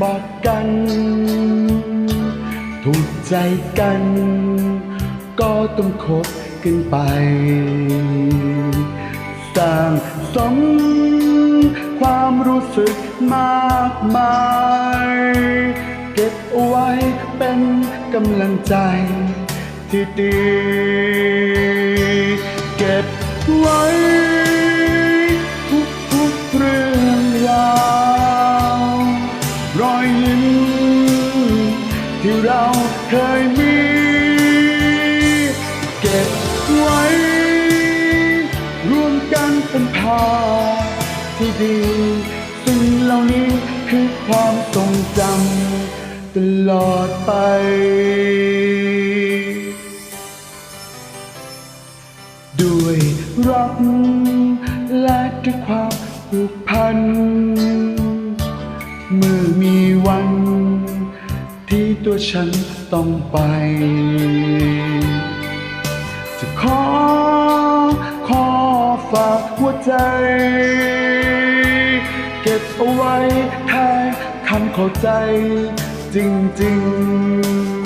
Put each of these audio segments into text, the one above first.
บอกกัน ถูกใจกัน ก็ต้องคบกันไป สร้างสมความรู้สึกมากมาย เก็บเอาไว้เป็นกำลังใจที่ดี เก็บไว้ ที่เราเคยมี เก็บไว้ รวมกันเป็นภาพที่ดี สิ่งเหล่านี้คือความทรงจำตลอดไปด้วยรักและด้วยความผูกพัน ที่ตัวฉันต้องไป จะขอ ขอฝากหัวใจ เก็บเอาไว้แทนคำเข้าใจจริงๆ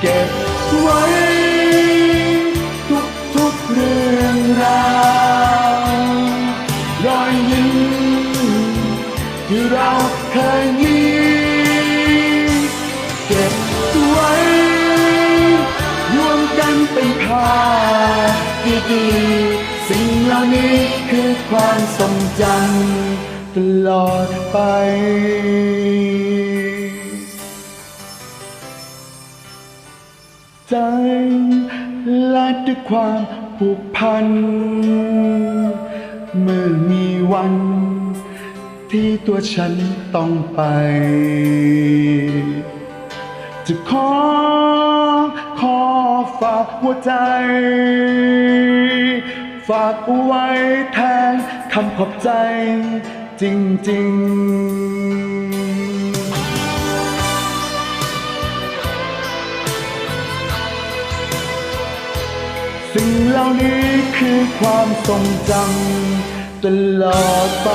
เก็บไว้ ทุกทุกๆเรื่องราวรอยยิ้มที่เราเคยมีเก็บไว้รวมกันเป็นภาพดีๆสิ่งเหล่านี้คือความทรงจำตลอดไป ด้วยความผูกพัน เมื่อมีวัน ที่ตัวฉันต้องไป จะขอขอฝากหัวใจ ฝากเอาไว้แทนคำขอบใจจริง ๆ เหล่านี้คือความทรงจำตลอดไป